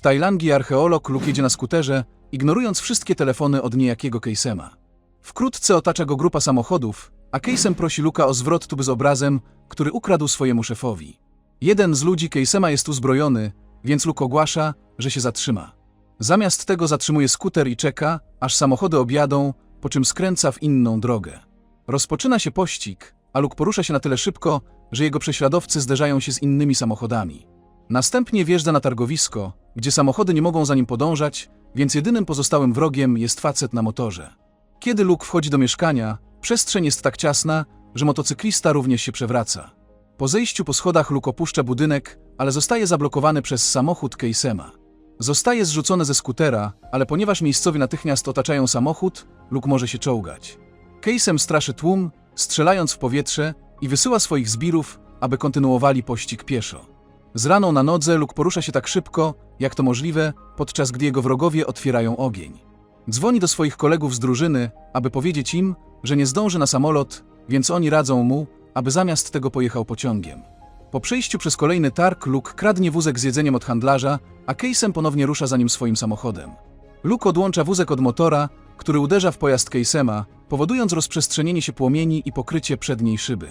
W Tajlandii archeolog Luke jedzie na skuterze, ignorując wszystkie telefony od niejakiego Keisema. Wkrótce otacza go grupa samochodów, a Keisem prosi Luka o zwrot tuby z obrazem, który ukradł swojemu szefowi. Jeden z ludzi Keisema jest uzbrojony, więc Luke ogłasza, że się zatrzyma. Zamiast tego zatrzymuje skuter i czeka, aż samochody objadą, po czym skręca w inną drogę. Rozpoczyna się pościg, a Luke porusza się na tyle szybko, że jego prześladowcy zderzają się z innymi samochodami. Następnie wjeżdża na targowisko, gdzie samochody nie mogą za nim podążać, więc jedynym pozostałym wrogiem jest facet na motorze. Kiedy Luke wchodzi do mieszkania, przestrzeń jest tak ciasna, że motocyklista również się przewraca. Po zejściu po schodach Luke opuszcza budynek, ale zostaje zablokowany przez samochód Keisema. Zostaje zrzucony ze skutera, ale ponieważ miejscowi natychmiast otaczają samochód, Luke może się czołgać. Keisem straszy tłum, strzelając w powietrze i wysyła swoich zbirów, aby kontynuowali pościg pieszo. Z raną na nodze Luke porusza się tak szybko, jak to możliwe, podczas gdy jego wrogowie otwierają ogień. Dzwoni do swoich kolegów z drużyny, aby powiedzieć im, że nie zdąży na samolot, więc oni radzą mu, aby zamiast tego pojechał pociągiem. Po przejściu przez kolejny targ, Luke kradnie wózek z jedzeniem od handlarza, a Keisem ponownie rusza za nim swoim samochodem. Luke odłącza wózek od motora, który uderza w pojazd Keisema, powodując rozprzestrzenienie się płomieni i pokrycie przedniej szyby.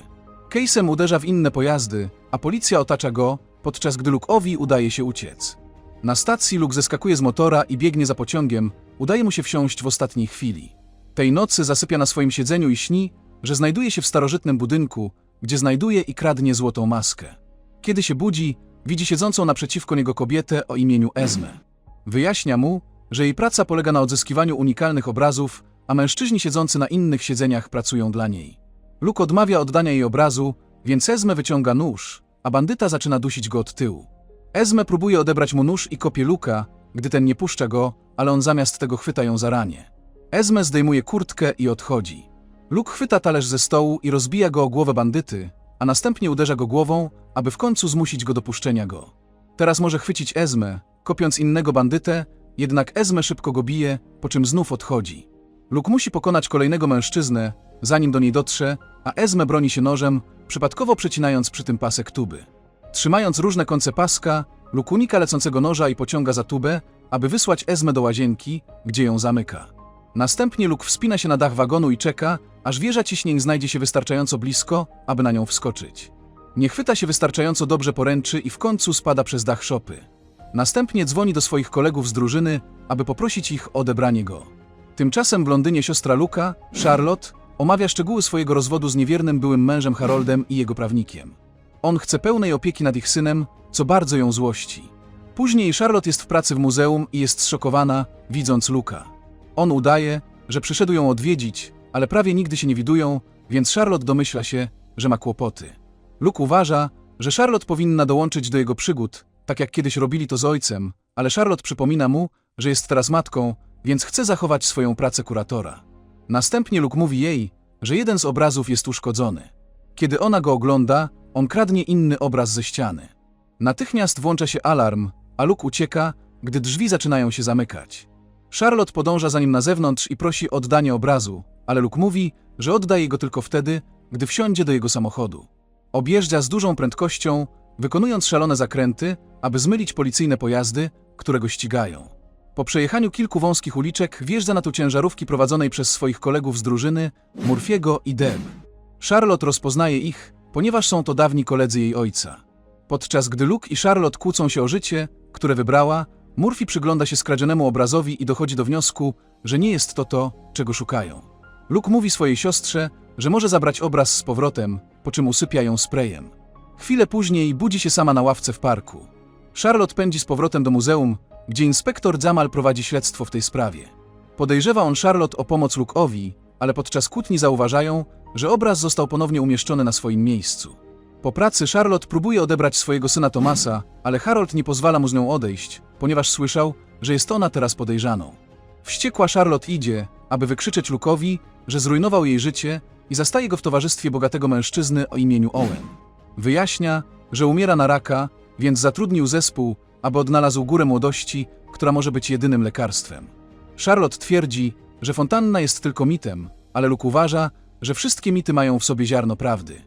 Keisem uderza w inne pojazdy, a policja otacza go, podczas gdy Luke'owi udaje się uciec. Na stacji Luke zeskakuje z motora i biegnie za pociągiem, udaje mu się wsiąść w ostatniej chwili. Tej nocy zasypia na swoim siedzeniu i śni, że znajduje się w starożytnym budynku, gdzie znajduje i kradnie złotą maskę. Kiedy się budzi, widzi siedzącą naprzeciwko niego kobietę o imieniu Esme. Wyjaśnia mu, że jej praca polega na odzyskiwaniu unikalnych obrazów, a mężczyźni siedzący na innych siedzeniach pracują dla niej. Luke odmawia oddania jej obrazu, więc Esme wyciąga nóż, a bandyta zaczyna dusić go od tyłu. Esme próbuje odebrać mu nóż i kopie Luka, gdy ten nie puszcza go, ale on zamiast tego chwyta ją za ramię. Esme zdejmuje kurtkę i odchodzi. Luke chwyta talerz ze stołu i rozbija go o głowę bandyty, a następnie uderza go głową, aby w końcu zmusić go do puszczenia go. Teraz może chwycić Esme, kopiąc innego bandytę, jednak Esme szybko go bije, po czym znów odchodzi. Luke musi pokonać kolejnego mężczyznę, zanim do niej dotrze, a Esme broni się nożem, przypadkowo przecinając przy tym pasek tuby. Trzymając różne końce paska, Luke unika lecącego noża i pociąga za tubę, aby wysłać Esme do łazienki, gdzie ją zamyka. Następnie Luke wspina się na dach wagonu i czeka, aż wieża ciśnień znajdzie się wystarczająco blisko, aby na nią wskoczyć. Nie chwyta się wystarczająco dobrze poręczy i w końcu spada przez dach szopy. Następnie dzwoni do swoich kolegów z drużyny, aby poprosić ich o odebranie go. Tymczasem w Londynie siostra Luka, Charlotte, omawia szczegóły swojego rozwodu z niewiernym byłym mężem Haroldem i jego prawnikiem. On chce pełnej opieki nad ich synem, co bardzo ją złości. Później Charlotte jest w pracy w muzeum i jest zszokowana, widząc Luka. On udaje, że przyszedł ją odwiedzić, ale prawie nigdy się nie widują, więc Charlotte domyśla się, że ma kłopoty. Luke uważa, że Charlotte powinna dołączyć do jego przygód, tak jak kiedyś robili to z ojcem, ale Charlotte przypomina mu, że jest teraz matką, więc chce zachować swoją pracę kuratora. Następnie Luke mówi jej, że jeden z obrazów jest uszkodzony. Kiedy ona go ogląda, on kradnie inny obraz ze ściany. Natychmiast włącza się alarm, a Luke ucieka, gdy drzwi zaczynają się zamykać. Charlotte podąża za nim na zewnątrz i prosi o oddanie obrazu, ale Luke mówi, że oddaje go tylko wtedy, gdy wsiądzie do jego samochodu. Objeżdża z dużą prędkością, wykonując szalone zakręty, aby zmylić policyjne pojazdy, które go ścigają. Po przejechaniu kilku wąskich uliczek wjeżdża na tu ciężarówki prowadzonej przez swoich kolegów z drużyny, Murphy'ego i Deb. Charlotte rozpoznaje ich, ponieważ są to dawni koledzy jej ojca. Podczas gdy Luke i Charlotte kłócą się o życie, które wybrała, Murphy przygląda się skradzionemu obrazowi i dochodzi do wniosku, że nie jest to to, czego szukają. Luke mówi swojej siostrze, że może zabrać obraz z powrotem, po czym usypia ją sprayem. Chwilę później budzi się sama na ławce w parku. Charlotte pędzi z powrotem do muzeum, gdzie inspektor Jamal prowadzi śledztwo w tej sprawie. Podejrzewa on Charlotte o pomoc Luke'owi, ale podczas kłótni zauważają, że obraz został ponownie umieszczony na swoim miejscu. Po pracy Charlotte próbuje odebrać swojego syna Tomasa, ale Harold nie pozwala mu z nią odejść, ponieważ słyszał, że jest ona teraz podejrzaną. Wściekła Charlotte idzie, aby wykrzyczeć Luke'owi, że zrujnował jej życie i zastaje go w towarzystwie bogatego mężczyzny o imieniu Owen. Wyjaśnia, że umiera na raka, więc zatrudnił zespół, aby odnalazł górę młodości, która może być jedynym lekarstwem. Charlotte twierdzi, że fontanna jest tylko mitem, ale Luke uważa, że wszystkie mity mają w sobie ziarno prawdy.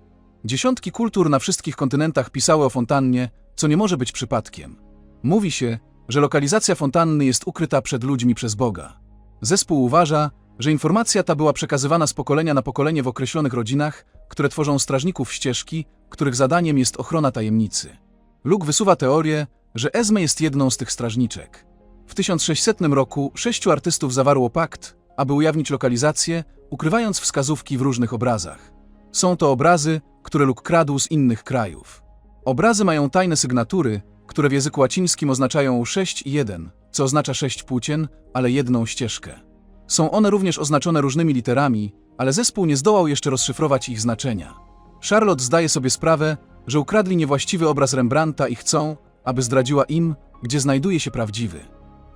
Dziesiątki kultur na wszystkich kontynentach pisały o fontannie, co nie może być przypadkiem. Mówi się, że lokalizacja fontanny jest ukryta przed ludźmi przez Boga. Zespół uważa, że informacja ta była przekazywana z pokolenia na pokolenie w określonych rodzinach, które tworzą strażników ścieżki, których zadaniem jest ochrona tajemnicy. Luke wysuwa teorię, że Esme jest jedną z tych strażniczek. W 1600 roku sześciu artystów zawarło pakt, aby ujawnić lokalizację, ukrywając wskazówki w różnych obrazach. Są to obrazy, które Luke kradł z innych krajów. Obrazy mają tajne sygnatury, które w języku łacińskim oznaczają 6 i 1, co oznacza sześć płócien, ale jedną ścieżkę. Są one również oznaczone różnymi literami, ale zespół nie zdołał jeszcze rozszyfrować ich znaczenia. Charlotte zdaje sobie sprawę, że ukradli niewłaściwy obraz Rembrandta i chcą, aby zdradziła im, gdzie znajduje się prawdziwy.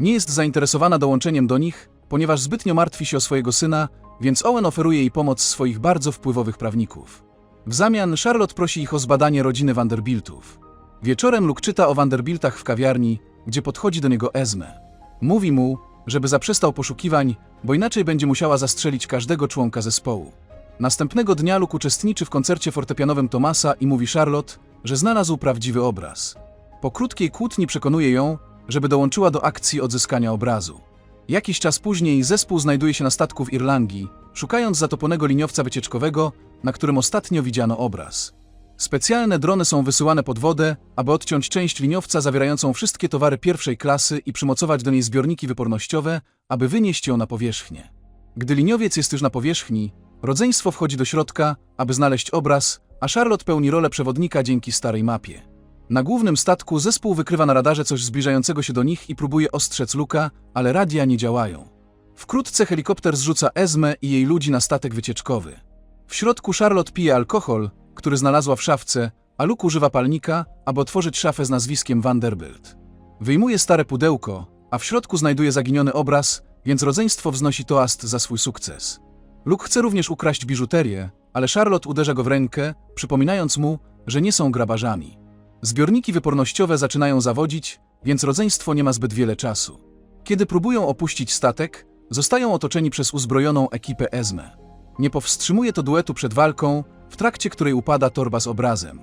Nie jest zainteresowana dołączeniem do nich, ponieważ zbytnio martwi się o swojego syna, więc Owen oferuje jej pomoc swoich bardzo wpływowych prawników. W zamian Charlotte prosi ich o zbadanie rodziny Vanderbiltów. Wieczorem Luke czyta o Vanderbiltach w kawiarni, gdzie podchodzi do niego Esme. Mówi mu, żeby zaprzestał poszukiwań, bo inaczej będzie musiała zastrzelić każdego członka zespołu. Następnego dnia Luke uczestniczy w koncercie fortepianowym Tomasa i mówi Charlotte, że znalazł prawdziwy obraz. Po krótkiej kłótni przekonuje ją, żeby dołączyła do akcji odzyskania obrazu. Jakiś czas później zespół znajduje się na statku w Irlandii, szukając zatoponego liniowca wycieczkowego, na którym ostatnio widziano obraz. Specjalne drony są wysyłane pod wodę, aby odciąć część liniowca zawierającą wszystkie towary pierwszej klasy i przymocować do niej zbiorniki wypornościowe, aby wynieść ją na powierzchnię. Gdy liniowiec jest już na powierzchni, rodzeństwo wchodzi do środka, aby znaleźć obraz, a Charlotte pełni rolę przewodnika dzięki starej mapie. Na głównym statku zespół wykrywa na radarze coś zbliżającego się do nich i próbuje ostrzec Luka, ale radia nie działają. Wkrótce helikopter zrzuca Esmę i jej ludzi na statek wycieczkowy. W środku Charlotte pije alkohol, który znalazła w szafce, a Luke używa palnika, aby otworzyć szafę z nazwiskiem Vanderbilt. Wyjmuje stare pudełko, a w środku znajduje zaginiony obraz, więc rodzeństwo wznosi toast za swój sukces. Luke chce również ukraść biżuterię, ale Charlotte uderza go w rękę, przypominając mu, że nie są grabarzami. Zbiorniki wypornościowe zaczynają zawodzić, więc rodzeństwo nie ma zbyt wiele czasu. Kiedy próbują opuścić statek, zostają otoczeni przez uzbrojoną ekipę Esme. Nie powstrzymuje to duetu przed walką, w trakcie której upada torba z obrazem.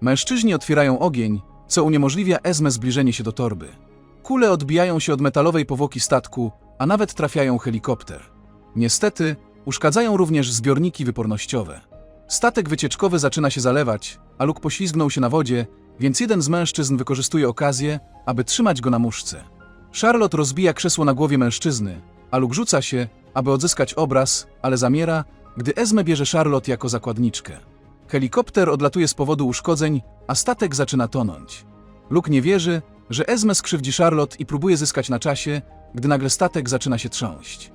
Mężczyźni otwierają ogień, co uniemożliwia Esme zbliżenie się do torby. Kule odbijają się od metalowej powłoki statku, a nawet trafiają helikopter. Niestety, uszkadzają również zbiorniki wypornościowe. Statek wycieczkowy zaczyna się zalewać, a Luke poślizgnął się na wodzie, więc jeden z mężczyzn wykorzystuje okazję, aby trzymać go na muszce. Charlotte rozbija krzesło na głowie mężczyzny, a Luke rzuca się, aby odzyskać obraz, ale zamiera, gdy Esme bierze Charlotte jako zakładniczkę. Helikopter odlatuje z powodu uszkodzeń, a statek zaczyna tonąć. Luke nie wierzy, że Esme skrzywdzi Charlotte i próbuje zyskać na czasie, gdy nagle statek zaczyna się trząść.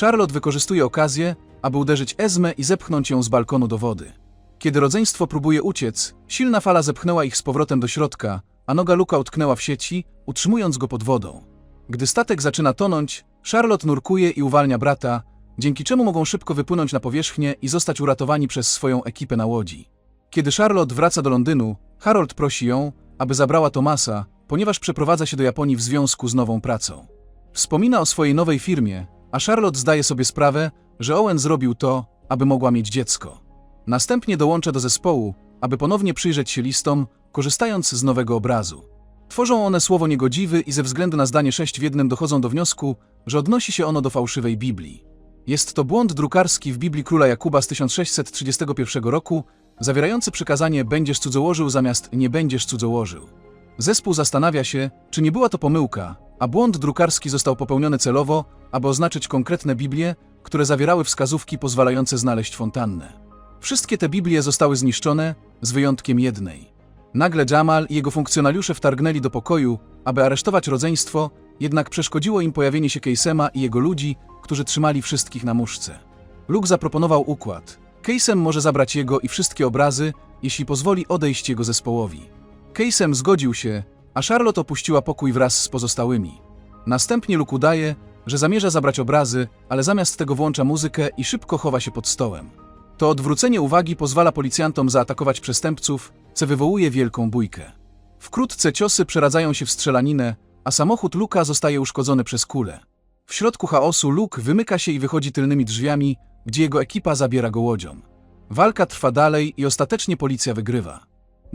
Charlotte wykorzystuje okazję, aby uderzyć Esme i zepchnąć ją z balkonu do wody. Kiedy rodzeństwo próbuje uciec, silna fala zepchnęła ich z powrotem do środka, a noga Luka utknęła w sieci, utrzymując go pod wodą. Gdy statek zaczyna tonąć, Charlotte nurkuje i uwalnia brata, dzięki czemu mogą szybko wypłynąć na powierzchnię i zostać uratowani przez swoją ekipę na łodzi. Kiedy Charlotte wraca do Londynu, Harold prosi ją, aby zabrała Tomasa, ponieważ przeprowadza się do Japonii w związku z nową pracą. Wspomina o swojej nowej firmie, a Charlotte zdaje sobie sprawę, że Owen zrobił to, aby mogła mieć dziecko. Następnie dołącza do zespołu, aby ponownie przyjrzeć się listom, korzystając z nowego obrazu. Tworzą one słowo niegodziwy i ze względu na zdanie 6 w jednym dochodzą do wniosku, że odnosi się ono do fałszywej Biblii. Jest to błąd drukarski w Biblii Króla Jakuba z 1631 roku, zawierający przykazanie będziesz cudzołożył zamiast nie będziesz cudzołożył. Zespół zastanawia się, czy nie była to pomyłka, a błąd drukarski został popełniony celowo, aby oznaczyć konkretne Biblie, które zawierały wskazówki pozwalające znaleźć fontannę. Wszystkie te Biblie zostały zniszczone, z wyjątkiem jednej. Nagle Jamal i jego funkcjonariusze wtargnęli do pokoju, aby aresztować rodzeństwo, jednak przeszkodziło im pojawienie się Keysema i jego ludzi, którzy trzymali wszystkich na muszce. Luke zaproponował układ. Keysem może zabrać jego i wszystkie obrazy, jeśli pozwoli odejść jego zespołowi. Keysem zgodził się, a Charlotte opuściła pokój wraz z pozostałymi. Następnie Luke udaje, że zamierza zabrać obrazy, ale zamiast tego włącza muzykę i szybko chowa się pod stołem. To odwrócenie uwagi pozwala policjantom zaatakować przestępców, co wywołuje wielką bójkę. Wkrótce ciosy przeradzają się w strzelaninę, a samochód Luka zostaje uszkodzony przez kulę. W środku chaosu Luke wymyka się i wychodzi tylnymi drzwiami, gdzie jego ekipa zabiera go łodzią. Walka trwa dalej i ostatecznie policja wygrywa.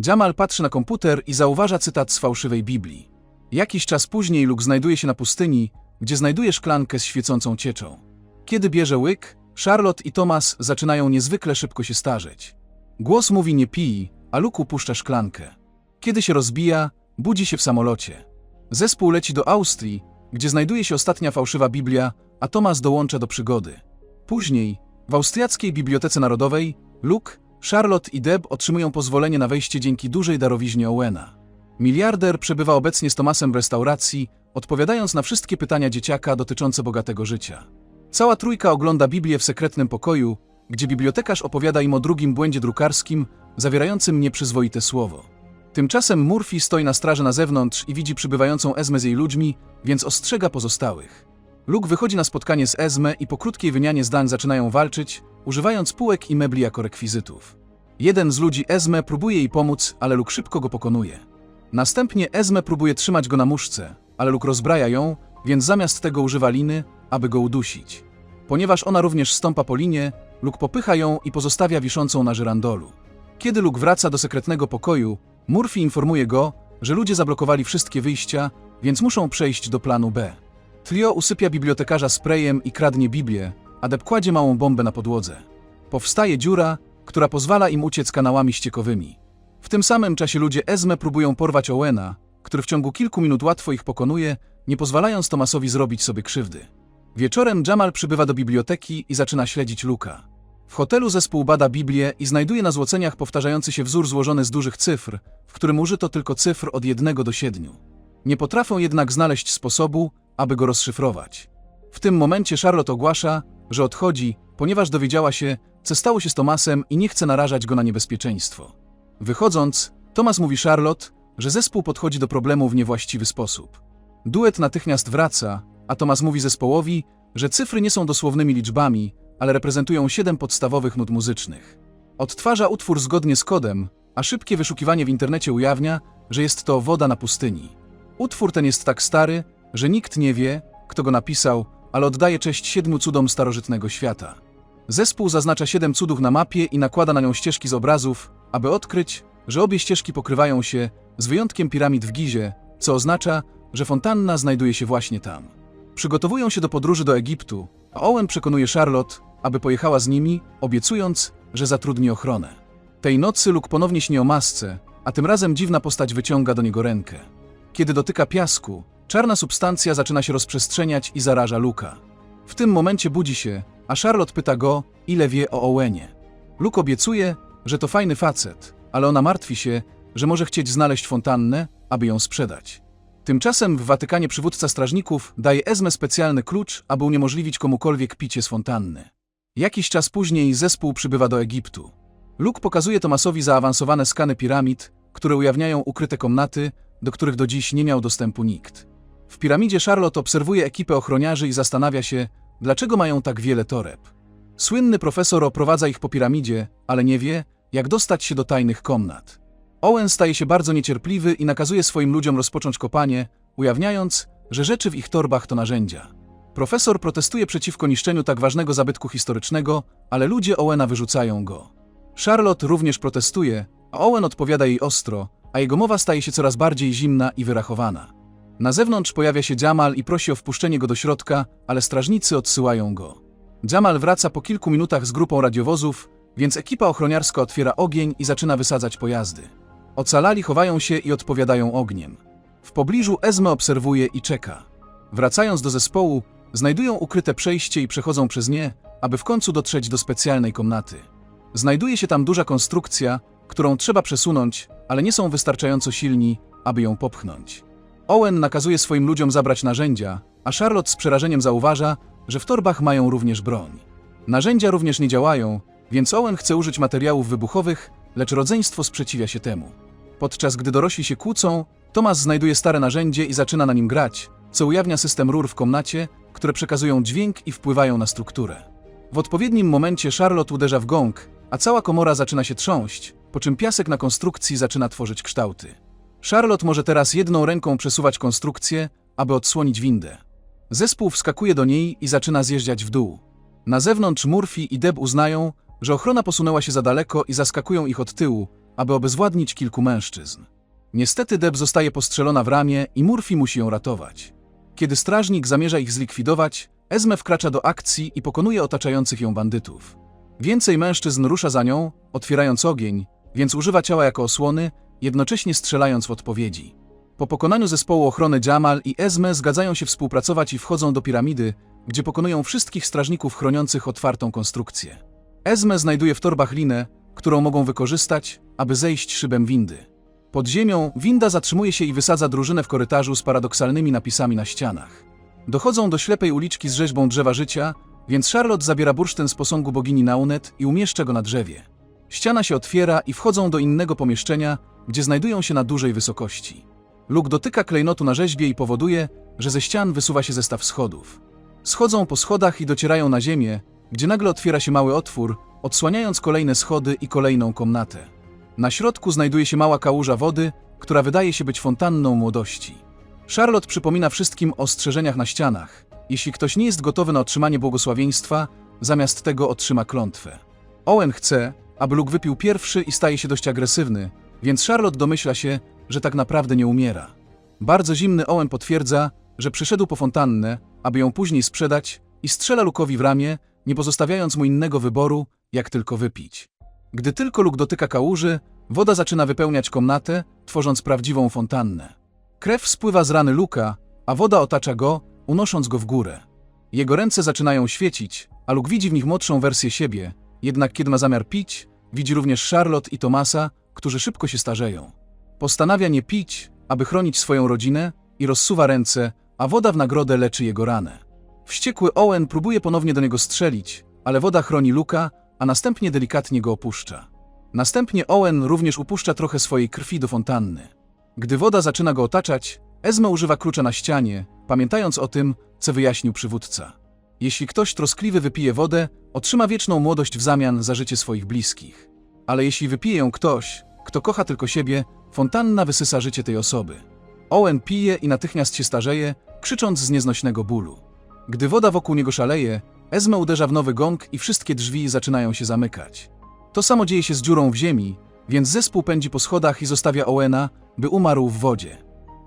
Jamal patrzy na komputer i zauważa cytat z fałszywej Biblii. Jakiś czas później Luke znajduje się na pustyni, gdzie znajduje szklankę z świecącą cieczą. Kiedy bierze łyk, Charlotte i Thomas zaczynają niezwykle szybko się starzeć. Głos mówi nie pij, a Luke upuszcza szklankę. Kiedy się rozbija, budzi się w samolocie. Zespół leci do Austrii, gdzie znajduje się ostatnia fałszywa Biblia, a Thomas dołącza do przygody. Później, w Austriackiej Bibliotece Narodowej, Luke, Charlotte i Deb otrzymują pozwolenie na wejście dzięki dużej darowiźnie Owena. Miliarder przebywa obecnie z Tomasem w restauracji, odpowiadając na wszystkie pytania dzieciaka dotyczące bogatego życia. Cała trójka ogląda Biblię w sekretnym pokoju, gdzie bibliotekarz opowiada im o drugim błędzie drukarskim, zawierającym nieprzyzwoite słowo. Tymczasem Murphy stoi na straży na zewnątrz i widzi przybywającą Ezmę z jej ludźmi, więc ostrzega pozostałych. Luke wychodzi na spotkanie z Ezmę i po krótkiej wymianie zdań zaczynają walczyć, używając półek i mebli jako rekwizytów. Jeden z ludzi Ezmę próbuje jej pomóc, ale Luke szybko go pokonuje. Następnie Ezmę próbuje trzymać go na muszce, ale Luke rozbraja ją, więc zamiast tego używa liny, aby go udusić. Ponieważ ona również stąpa po linie, Luke popycha ją i pozostawia wiszącą na żyrandolu. Kiedy Luke wraca do sekretnego pokoju, Murphy informuje go, że ludzie zablokowali wszystkie wyjścia, więc muszą przejść do planu B. Trio usypia bibliotekarza sprayem i kradnie Biblię, a Deb kładzie małą bombę na podłodze. Powstaje dziura, która pozwala im uciec kanałami ściekowymi. W tym samym czasie ludzie Ezme próbują porwać Owena, który w ciągu kilku minut łatwo ich pokonuje, nie pozwalając Tomasowi zrobić sobie krzywdy. Wieczorem Jamal przybywa do biblioteki i zaczyna śledzić Luka. W hotelu zespół bada Biblię i znajduje na złoceniach powtarzający się wzór złożony z dużych cyfr, w którym użyto tylko cyfr od jednego do siedmiu. Nie potrafią jednak znaleźć sposobu, aby go rozszyfrować. W tym momencie Charlotte ogłasza, że odchodzi, ponieważ dowiedziała się, co stało się z Tomasem i nie chce narażać go na niebezpieczeństwo. Wychodząc, Tomas mówi Charlotte, że zespół podchodzi do problemu w niewłaściwy sposób. Duet natychmiast wraca, a Tomas mówi zespołowi, że cyfry nie są dosłownymi liczbami, ale reprezentują siedem podstawowych nut muzycznych. Odtwarza utwór zgodnie z kodem, a szybkie wyszukiwanie w internecie ujawnia, że jest to woda na pustyni. Utwór ten jest tak stary, że nikt nie wie, kto go napisał, ale oddaje cześć siedmiu cudom starożytnego świata. Zespół zaznacza siedem cudów na mapie i nakłada na nią ścieżki z obrazów, aby odkryć, że obie ścieżki pokrywają się, z wyjątkiem piramid w Gizie, co oznacza, że fontanna znajduje się właśnie tam. Przygotowują się do podróży do Egiptu, a Owen przekonuje Charlotte, aby pojechała z nimi, obiecując, że zatrudni ochronę. Tej nocy Luke ponownie śni o masce, a tym razem dziwna postać wyciąga do niego rękę. Kiedy dotyka piasku, czarna substancja zaczyna się rozprzestrzeniać i zaraża Luka. W tym momencie budzi się, a Charlotte pyta go, ile wie o Owenie. Luke obiecuje, że to fajny facet, ale ona martwi się, że może chcieć znaleźć fontannę, aby ją sprzedać. Tymczasem w Watykanie przywódca strażników daje Ezmę specjalny klucz, aby uniemożliwić komukolwiek picie z fontanny. Jakiś czas później zespół przybywa do Egiptu. Luke pokazuje Tomasowi zaawansowane skany piramid, które ujawniają ukryte komnaty, do których do dziś nie miał dostępu nikt. W piramidzie Charlotte obserwuje ekipę ochroniarzy i zastanawia się, dlaczego mają tak wiele toreb. Słynny profesor oprowadza ich po piramidzie, ale nie wie, jak dostać się do tajnych komnat. Owen staje się bardzo niecierpliwy i nakazuje swoim ludziom rozpocząć kopanie, ujawniając, że rzeczy w ich torbach to narzędzia. Profesor protestuje przeciwko niszczeniu tak ważnego zabytku historycznego, ale ludzie Owena wyrzucają go. Charlotte również protestuje, a Owen odpowiada jej ostro, a jego mowa staje się coraz bardziej zimna i wyrachowana. Na zewnątrz pojawia się Jamal i prosi o wpuszczenie go do środka, ale strażnicy odsyłają go. Jamal wraca po kilku minutach z grupą radiowozów, więc ekipa ochroniarska otwiera ogień i zaczyna wysadzać pojazdy. Ocalali chowają się i odpowiadają ogniem. W pobliżu Ezme obserwuje i czeka. Wracając do zespołu, znajdują ukryte przejście i przechodzą przez nie, aby w końcu dotrzeć do specjalnej komnaty. Znajduje się tam duża konstrukcja, którą trzeba przesunąć, ale nie są wystarczająco silni, aby ją popchnąć. Owen nakazuje swoim ludziom zabrać narzędzia, a Charlotte z przerażeniem zauważa, że w torbach mają również broń. Narzędzia również nie działają, więc Owen chce użyć materiałów wybuchowych, lecz rodzeństwo sprzeciwia się temu. Podczas gdy dorośli się kłócą, Thomas znajduje stare narzędzie i zaczyna na nim grać, co ujawnia system rur w komnacie, które przekazują dźwięk i wpływają na strukturę. W odpowiednim momencie Charlotte uderza w gong, a cała komora zaczyna się trząść, po czym piasek na konstrukcji zaczyna tworzyć kształty. Charlotte może teraz jedną ręką przesuwać konstrukcję, aby odsłonić windę. Zespół wskakuje do niej i zaczyna zjeżdżać w dół. Na zewnątrz Murphy i Deb uznają, że ochrona posunęła się za daleko i zaskakują ich od tyłu, aby obezwładnić kilku mężczyzn. Niestety Deb zostaje postrzelona w ramię i Murphy musi ją ratować. Kiedy strażnik zamierza ich zlikwidować, Esme wkracza do akcji i pokonuje otaczających ją bandytów. Więcej mężczyzn rusza za nią, otwierając ogień, więc używa ciała jako osłony, jednocześnie strzelając w odpowiedzi. Po pokonaniu zespołu ochrony Jamal i Esme zgadzają się współpracować i wchodzą do piramidy, gdzie pokonują wszystkich strażników chroniących otwartą konstrukcję. Esme znajduje w torbach linę, którą mogą wykorzystać, aby zejść szybem windy. Pod ziemią winda zatrzymuje się i wysadza drużynę w korytarzu z paradoksalnymi napisami na ścianach. Dochodzą do ślepej uliczki z rzeźbą drzewa życia, więc Charlotte zabiera bursztyn z posągu bogini Naunet i umieszcza go na drzewie. Ściana się otwiera i wchodzą do innego pomieszczenia, gdzie znajdują się na dużej wysokości. Luke dotyka klejnotu na rzeźbie i powoduje, że ze ścian wysuwa się zestaw schodów. Schodzą po schodach i docierają na ziemię, gdzie nagle otwiera się mały otwór, odsłaniając kolejne schody i kolejną komnatę. Na środku znajduje się mała kałuża wody, która wydaje się być fontanną młodości. Charlotte przypomina wszystkim o ostrzeżeniach na ścianach. Jeśli ktoś nie jest gotowy na otrzymanie błogosławieństwa, zamiast tego otrzyma klątwę. Owen chce, aby Luke wypił pierwszy i staje się dość agresywny, więc Charlotte domyśla się, że tak naprawdę nie umiera. Bardzo zimny Owen potwierdza, że przyszedł po fontannę, aby ją później sprzedać i strzela Luke'owi w ramię, nie pozostawiając mu innego wyboru, jak tylko wypić. Gdy tylko Luke dotyka kałuży, woda zaczyna wypełniać komnatę, tworząc prawdziwą fontannę. Krew spływa z rany Luka, a woda otacza go, unosząc go w górę. Jego ręce zaczynają świecić, a Luke widzi w nich młodszą wersję siebie, jednak kiedy ma zamiar pić, widzi również Charlotte i Tomasa, którzy szybko się starzeją. Postanawia nie pić, aby chronić swoją rodzinę i rozsuwa ręce, a woda w nagrodę leczy jego ranę. Wściekły Owen próbuje ponownie do niego strzelić, ale woda chroni Luka, a następnie delikatnie go opuszcza. Następnie Owen również upuszcza trochę swojej krwi do fontanny. Gdy woda zaczyna go otaczać, Esme używa klucza na ścianie, pamiętając o tym, co wyjaśnił przywódca. Jeśli ktoś troskliwy wypije wodę, otrzyma wieczną młodość w zamian za życie swoich bliskich. Ale jeśli wypije ją ktoś, kto kocha tylko siebie, fontanna wysysa życie tej osoby. Owen pije i natychmiast się starzeje, krzycząc z nieznośnego bólu. Gdy woda wokół niego szaleje, Esme uderza w nowy gong i wszystkie drzwi zaczynają się zamykać. To samo dzieje się z dziurą w ziemi, więc zespół pędzi po schodach i zostawia Owena, by umarł w wodzie.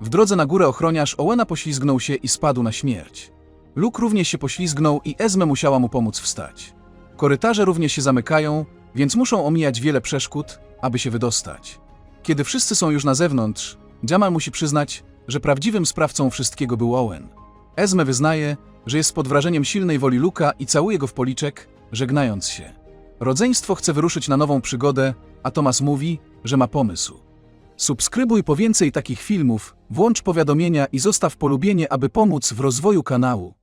W drodze na górę ochroniarz Owena poślizgnął się i spadł na śmierć. Luke również się poślizgnął i Esme musiała mu pomóc wstać. Korytarze również się zamykają, więc muszą omijać wiele przeszkód, aby się wydostać. Kiedy wszyscy są już na zewnątrz, Jamal musi przyznać, że prawdziwym sprawcą wszystkiego był Owen. Esme wyznaje, że jest pod wrażeniem silnej woli Luka i całuje go w policzek, żegnając się. Rodzeństwo chce wyruszyć na nową przygodę, a Tomas mówi, że ma pomysł. Subskrybuj po więcej takich filmów, włącz powiadomienia i zostaw polubienie, aby pomóc w rozwoju kanału.